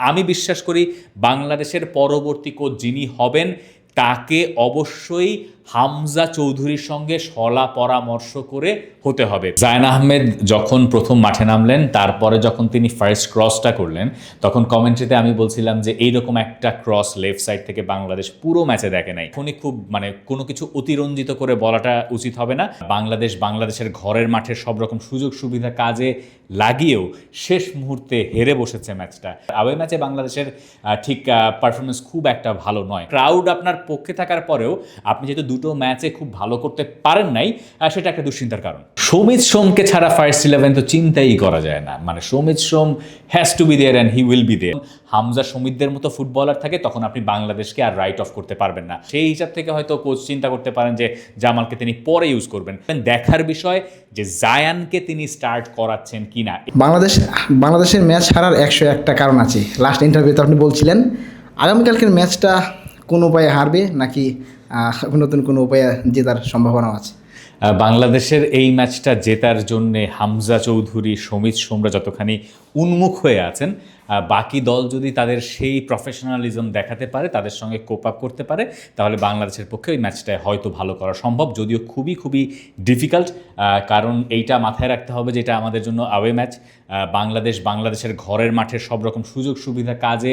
আমি বিশ্বাস করি বাংলাদেশের পরবর্তী কোচ যিনি হবেন তাকে অবশ্যই হামজা চৌধুরীর সঙ্গে সলা পরামর্শ করে হতে হবে। জায়ন আহমেদ যখন প্রথম মাঠে নামলেন, তারপরে যখন তিনি ফার্স্ট ক্রসটা করলেন, তখন কমেন্ট্রিতে আমি বলছিলাম যে এইরকম একটা ক্রস লেফট সাইড থেকে বাংলাদেশ পুরো ম্যাচে দেখে নাই। এখনই খুব মানে কোনো কিছু অতিরঞ্জিত করে বলাটা উচিত হবে না। বাংলাদেশ বাংলাদেশের ঘরের মাঠের সব রকম সুযোগ সুবিধা কাজে লাগিয়েও শেষ মুহূর্তে হেরে বসেছে ম্যাচটা আওয়ে ম্যাচে বাংলাদেশের ঠিক পারফরমেন্স খুব একটা ভালো নয়। ক্রাউড আপনার পক্ষে থাকার পরেও আপনি যেহেতু দুটো ম্যাচে খুব ভালো করতে পারেন নাই সেটা একটা দুশ্চিন্তার কারণ। সমিত সোমকে ছাড়া ফার্স্ট ইলেভেন তো চিন্তাই করা যায় না। মানে Samit Som has to be there and he will be there Hamza সমিতদের মতো ফুটবলার থাকে, তখন আপনি বাংলাদেশকে আর রাইট অফ করতে পারবেন না। সেই হিসাব থেকে হয়তো কোচ চিন্তা করতে পারেন যে জামালকে তিনি পরে ইউজ করবেন। দেখার বিষয় যে জায়ানকে তিনি স্টার্ট করাচ্ছেন কিনা। বাংলাদেশ, বাংলাদেশের ম্যাচ হারার একশো একটা কারণ আছে। লাস্ট ইন্টারভিউতে আপনি বলছিলেন, আগামীকালকের ম্যাচটা কোন উপায়ে হারবে নাকি নতুন কোনো উপায়ে জেতার সম্ভাবনা আছে? বাংলাদেশের এই ম্যাচটা জেতার জন্য হামজা চৌধুরী, সমিত সোমরা যতখানি উন্মুখ হয়ে আছেন বাকি দল যদি তাদের সেই প্রফেশনালিজম দেখাতে পারে, তাদের সঙ্গে কোপ আপ করতে পারে, তাহলে বাংলাদেশের পক্ষে ওই ম্যাচটায় হয়তো ভালো করা সম্ভব, যদিও খুবই খুবই ডিফিকাল্ট কারণ এইটা মাথায় রাখতে হবে যেটা আমাদের জন্য আওয়ে ম্যাচ বাংলাদেশ বাংলাদেশের ঘরের মাঠের সব রকম সুযোগ সুবিধা কাজে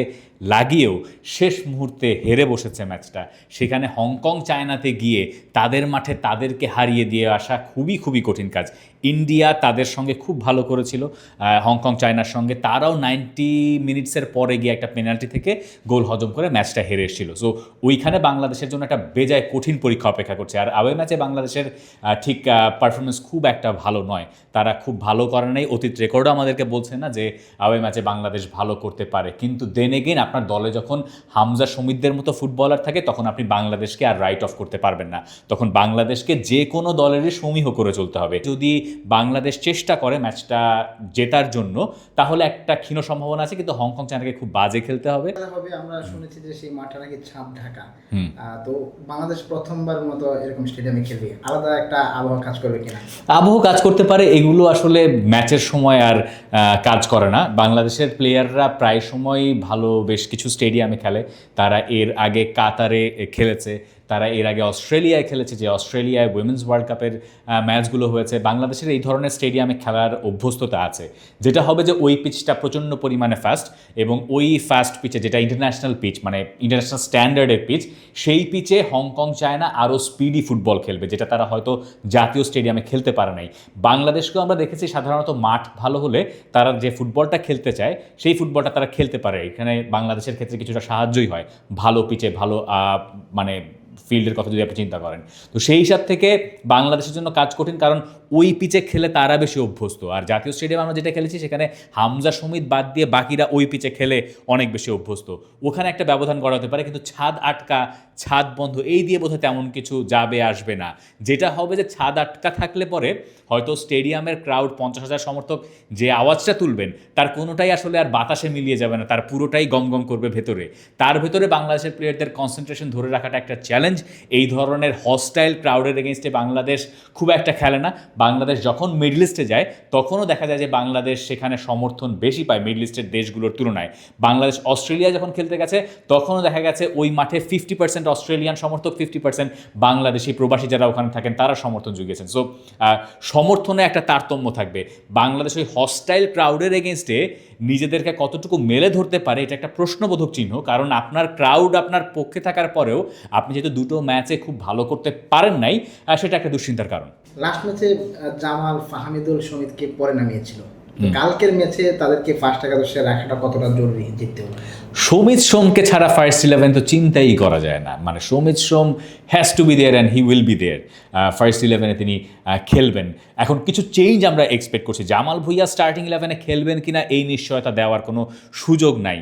লাগিয়েও শেষ মুহূর্তে হেরে বসেছে ম্যাচটা সেখানে হংকং চায়নাতে গিয়ে তাদের মাঠে তাদেরকে হারিয়ে দিয়ে আসা খুবই খুবই কঠিন কাজ। ইন্ডিয়া তাদের সঙ্গে খুব ভালো করেছিল হংকং, চায়নার সঙ্গে। তারাও নাইনটি মিনিটসের পরে গিয়ে একটা পেনাল্টি থেকে গোল হজম করে ম্যাচটা হেরে এসেছিল। সো ওইখানে বাংলাদেশের জন্য একটা বেজায় কঠিন পরীক্ষা অপেক্ষা করছে। আর আওয়ে ম্যাচে বাংলাদেশের ঠিক পারফরমেন্স খুব একটা ভালো নয়। তারা খুব ভালো করে নাই। অতীত রেকর্ডও আমাদেরকে বলছে না যে আওয়ে ম্যাচে বাংলাদেশ ভালো করতে পারে। কিন্তু দেন এগেন আপনার দলে যখন হামজা সমিতদের মতো ফুটবলার থাকে, তখন আপনি বাংলাদেশকে আর রাইট অফ করতে পারবেন না। তখন বাংলাদেশকে যে কোনো দলেরই সমীহ করে চলতে হবে। যদি বাংলাদেশ চেষ্টা করে ম্যাচটা জেতার জন্য তাহলে একটা ক্ষীণ সম্ভাবনা আছে কিন্তু হংকং চায়নাকে খুব বাজে খেলতে হবে। হবে আমরা শুনেছি যে সেই মাঠটা নাকি ছাপ ঢাকা। তো বাংলাদেশ প্রথমবার মতো এরকম স্টেডিয়ামে খেলবে। আলাদা একটা আবহাওয়া কাজ করবে কিনা? আবহ কাজ করতে পারে এগুলো আসলে ম্যাচের সময় আর কাজ করে না। বাংলাদেশের প্লেয়াররা প্রায় সময় ভালো বেশ কিছু স্টেডিয়ামে খেলে। তারা এর আগে কাতারে খেলেছে। তারা এর আগে অস্ট্রেলিয়ায় খেলেছে, যে অস্ট্রেলিয়ায় উইমেন্স ওয়ার্ল্ড কাপের ম্যাচগুলো হয়েছে। বাংলাদেশের এই ধরনের স্টেডিয়ামে খেলার অভ্যস্ততা আছে। যেটা হবে যে ওই পিচটা প্রচণ্ড পরিমাণে ফাস্ট এবং ওই ফাস্ট পিচে যেটা ইন্টারন্যাশনাল পিচ মানে ইন্টারন্যাশনাল স্ট্যান্ডার্ডের পিচ সেই পিচে হংকং চায়না আরও স্পিডি ফুটবল খেলবে, যেটা তারা হয়তো জাতীয় স্টেডিয়ামে খেলতে পারে নাই। বাংলাদেশকেও আমরা দেখেছি সাধারণত মাঠ ভালো হলে তারা যে ফুটবলটা খেলতে চায়, সেই ফুটবলটা তারা খেলতে পারে। এখানে বাংলাদেশের ক্ষেত্রে কিছুটা সাহায্যই হয়। ভালো পিচে ভালো মানে ফিল্ডের কথা যদি আপনি চিন্তা করেন। তো সেই হিসাব থেকে বাংলাদেশের জন্য কাজ কঠিন, কারণ ওই পিচে খেলে তারা বেশি অভ্যস্ত। আর জাতীয় স্টেডিয়াম আমরা যেটা খেলেছি, সেখানে হামজা সমিত বাদ দিয়ে বাকিরা ওই পিচে খেলে অনেক বেশি অভ্যস্ত। ওখানে একটা ব্যবধান করা হতে পারে, কিন্তু ছাদ আটকা, ছাদ বন্ধ, এই দিয়ে বোধহয় তেমন কিছু যাবে, আসবে না। যেটা হবে যে ছাদ আটকা থাকলে পরে হয়তো স্টেডিয়ামের ক্রাউড পঞ্চাশ হাজার সমর্থক যে আওয়াজটা তুলবেন, তার কোনোটাই আসলে আর বাতাসে মিলিয়ে যাবে না, তার পুরোটাই গম গম করবে ভেতরে। তার ভেতরে বাংলাদেশের প্লেয়ারদের কনসেন্ট্রেশন ধরে রাখাটা একটা চ্যালেঞ্জ এই ধরনের হস্টাইল ক্রাউডের এগেনস্টে বাংলাদেশ খুব একটা খেলে না। বাংলাদেশ যখন মিডল ইস্টে যায়, তখনও দেখা যায় যে বাংলাদেশ সেখানে সমর্থন বেশি পায় মিডল ইস্টের দেশগুলোর তুলনায়। বাংলাদেশ অস্ট্রেলিয়া যখন খেলতে গেছে, তখনও দেখা গেছে ওই মাঠে ফিফটি পার্সেন্ট অস্ট্রেলিয়ান সমর্থক ফিফটি পার্সেন্ট বাংলাদেশি প্রবাসী যারা ওখানে থাকেন, তারা সমর্থন জুগিয়েছেন। সো সমর্থনে একটা তারতম্য থাকবে। বাংলাদেশ ওই হস্টাইল ক্রাউডের এগেনস্টে নিজেদেরকে কতটুকু মেলে ধরতে পারে, এটা একটা প্রশ্নবোধক চিহ্ন। কারণ আপনার ক্রাউড আপনার পক্ষে থাকার পরেও আপনি যেহেতু দুটো ম্যাচে খুব ভালো করতে পারেন নাই সেটা একটা দুশ্চিন্তার কারণ। লাস্ট ম্যাচে জামাল ফাহামিদুল সমিতকে পরে নামিয়েছিল। কালকের ম্যাচে তাদেরকে ফার্স্ট একাদশে রাখাটা কতটা জরুরি জিততে হলে? সমিত সোমকে ছাড়া ফার্স্ট ইলেভেন তো চিন্তাই করা যায় না। মানে Samit Som has to be there and he will be there first ইলেভেনে তিনি খেলবেন। এখন কিছু চেঞ্জ আমরা এক্সপেক্ট করছি। জামাল ভুইয়া স্টার্টিং ইলেভেনে খেলবেন কিনা এই নিশ্চয়তা দেওয়ার কোনো সুযোগ নাই।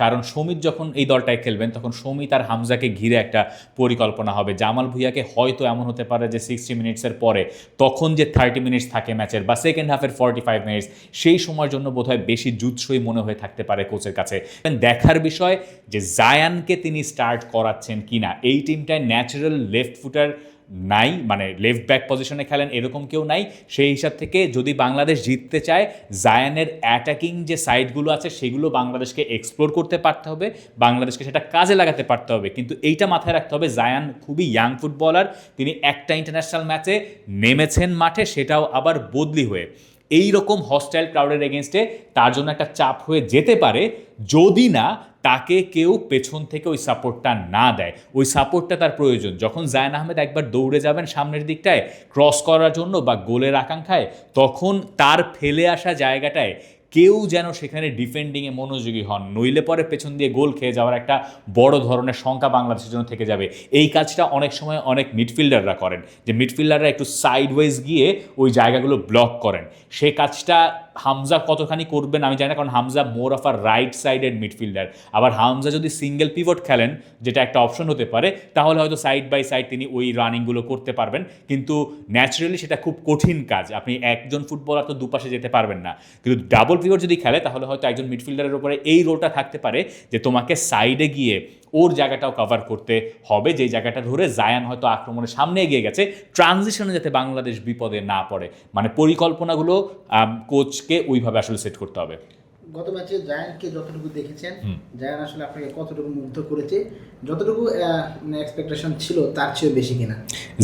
কারণ সমিত যখন এই দলটায় খেলবেন তখন সমিত আর হামজাকে ঘিরে একটা পরিকল্পনা হবে। জামাল ভুইয়াকে হয়তো এমন হতে পারে যে সিক্সটি মিনিটসের পরে তখন যে থার্টি মিনিটস থাকে ম্যাচের বা সেকেন্ড হাফের ফর্টি ফাইভ মিনিটস সেই সময়ের জন্য বোধহয় বেশি জুৎসই মনে হয়ে থাকতে পারে কোচের কাছে। দেখার বিষয় যে জায়ানকে তিনি স্টার্ট করাচ্ছেন কিনা, এই টিমটায় ন্যাচারাল লেফট ফুটার নাই মানে লেফট ব্যাক পজিশনে খেলেন এরকম কেউ নাই। সেই হিসাব থেকে যদি বাংলাদেশ জিততে চায়, জায়ানের অ্যাটাকিং যে সাইডগুলো আছে, সেগুলো বাংলাদেশকে এক্সপ্লোর করতে পারতে হবে, বাংলাদেশকে সেটা কাজে লাগাতে পারতে হবে। কিন্তু এইটা মাথায় রাখতে হবে, জায়ান খুবই ইয়াং ফুটবলার তিনি একটা ইন্টারন্যাশনাল ম্যাচে নেমেছেন মাঠে, সেটাও আবার বদলি হয়ে। এই রকম হস্টাইল ক্রাউডের এগেনস্টে তার জন্য একটা চাপ হয়ে যেতে পারে যদি না তাকে কেউ পেছন থেকে ওই সাপোর্টটা না দেয়। ওই সাপোর্টটা তার প্রয়োজন। যখন জায়ন আহমেদ একবার দৌড়ে যাবেন সামনের দিকটায় ক্রস করার জন্য বা গোলের আকাঙ্ক্ষায়, তখন তার ফেলে আসা জায়গাটায় কেউ যেন সেখানে ডিফেন্ডিংয়ে মনোযোগী হন, নইলে পরে পেছন দিয়ে গোল খেয়ে যাওয়ার একটা বড় ধরনের শঙ্কা বাংলাদেশের জন্য থেকে যাবে। এই কাজটা অনেক সময় অনেক মিডফিল্ডাররা করেন, যে মিডফিল্ডাররা একটু সাইডওয়েজ গিয়ে ওই জায়গাগুলো ব্লক করেন। সে কাজটা হামজা কতখানি করবেন আমি জানি না, কারণ Hamza more of a right sided midfielder আবার হামজা যদি সিঙ্গেল পিভট খেলেন, যেটা একটা অপশন হতে পারে, তাহলে হয়তো সাইড বাই সাইড তিনি ওই রানিংগুলো করতে পারবেন। কিন্তু ন্যাচারালি সেটা খুব কঠিন কাজ। আপনি একজন ফুটবলার তো দুপাশে যেতে পারবেন না। কিন্তু ডাবল পিভট যদি খেলে, তাহলে হয়তো একজন মিডফিল্ডারের উপরে এই রোলটা থাকতে পারে, যে তোমাকে সাইডে গিয়ে ওর জায়গাটাও কভার করতে হবে। যেই জায়গাটা ধরে জায়ান হয়তো আক্রমণের সামনে এগিয়ে গেছে ট্রানজিশনে যাতে বাংলাদেশ বিপদে না পড়ে। মানে পরিকল্পনাগুলো কোচকে ওইভাবে আসলে সেট করতে হবে। গত ম্যাচে জায়ান্টকে যতটুকু দেখেছেন জায়ান আসলে আপনাকে কতটুকু মুগ্ধ করেছে যতটুকু এক্সপেকটেশন ছিল তার চেয়েও বেশি কিনা?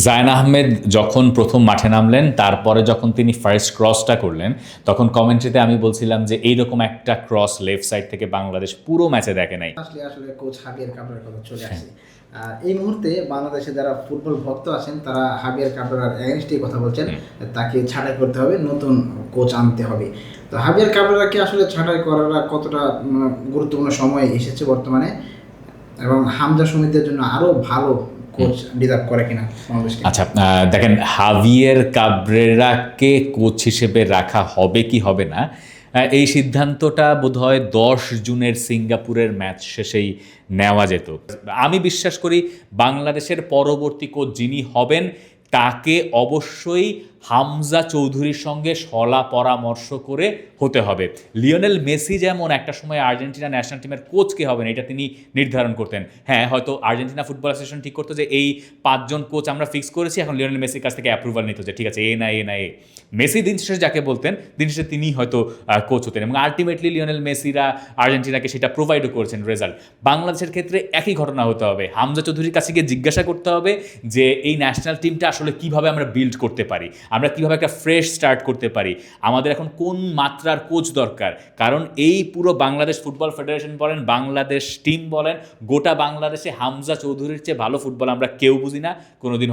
জায়ন আহমেদ যখন প্রথম মাঠে নামলেন তারপরে যখন তিনি ফার্স্ট ক্রসটা করলেন তখন কমেন্ট্রিতে আমি বলছিলাম যে এইরকম একটা ক্রস লেফট সাইড থেকে বাংলাদেশ পুরো ম্যাচে দেখে নাই। আসলে আসলে কোচ হাবিয়ার কাবরার কথা চলে আসে। আর এই মুহূর্তে বাংলাদেশে যারা ফুটবল ভক্ত আছেন তারা হাবিয়ার কাবরার এগেনস্টেই কথা বলছেন তাকে ছাঁটাই করতে হবে নতুন কোচ আনতে হবে। তো হাবিয়ার কাবরাকে আসলে ছাঁটাই করাটা কতটা গুরুত্বপূর্ণ সময় এসেছে বর্তমানে? এবং হামজা সমিতির জন্য আরও ভালো কোচ ডিজার্ভ করে কিনা আচ্ছা দেখেন হাভিয়ের কাবরেরাকে কোচ হিসেবে রাখা হবে কি হবে না এই সিদ্ধান্তটা বোধ হয় দশ জুনের সিঙ্গাপুরের ম্যাচ শেষেই নেওয়া যেত। আমি বিশ্বাস করি বাংলাদেশের পরবর্তী কোচ যিনি হবেন, তাকে অবশ্যই হামজা চৌধুরীর সঙ্গে সলা পরামর্শ করে হতে হবে। লিওনেল মেসি যেমন একটা সময় আর্জেন্টিনা ন্যাশনাল টিমের কোচ কে হবেন, এটা তিনি নির্ধারণ করতেন। হ্যাঁ হয়তো আর্জেন্টিনা ফুটবল অ্যাসোসিয়েশন ঠিক করতো যে এই পাঁচজন কোচ আমরা ফিক্স করেছি, এখন লিওনেল মেসির কাছ থেকে অ্যাপ্রুভাল নিত যে ঠিক আছে, এ না এ না, এ। মেসি দিন শেষে যাকে বলতেন, দিন শেষে তিনি হয়তো কোচ হতেন এবং আলটিমেটলি লিওনেল মেসিরা আর্জেন্টিনাকে সেটা প্রোভাইডও করেছেন রেজাল্ট বাংলাদেশের ক্ষেত্রে একই ঘটনা হতে হবে। হামজা চৌধুরীর কাছে গিয়ে জিজ্ঞাসা করতে হবে যে এই ন্যাশনাল টিমটা আসলে কীভাবে আমরা বিল্ড করতে পারি। আমরা কীভাবে একটা ফ্রেশ স্টার্ট করতে পারি? আমাদের এখন কোন মাত্রার কোচ দরকার? কারণ এই পুরো বাংলাদেশ ফুটবল ফেডারেশন বলেন, বাংলাদেশ টিম বলেন, গোটা বাংলাদেশে হামজা চৌধুরীর চেয়ে ভালো ফুটবল আমরা কেউ বুঝি না। কোনোদিন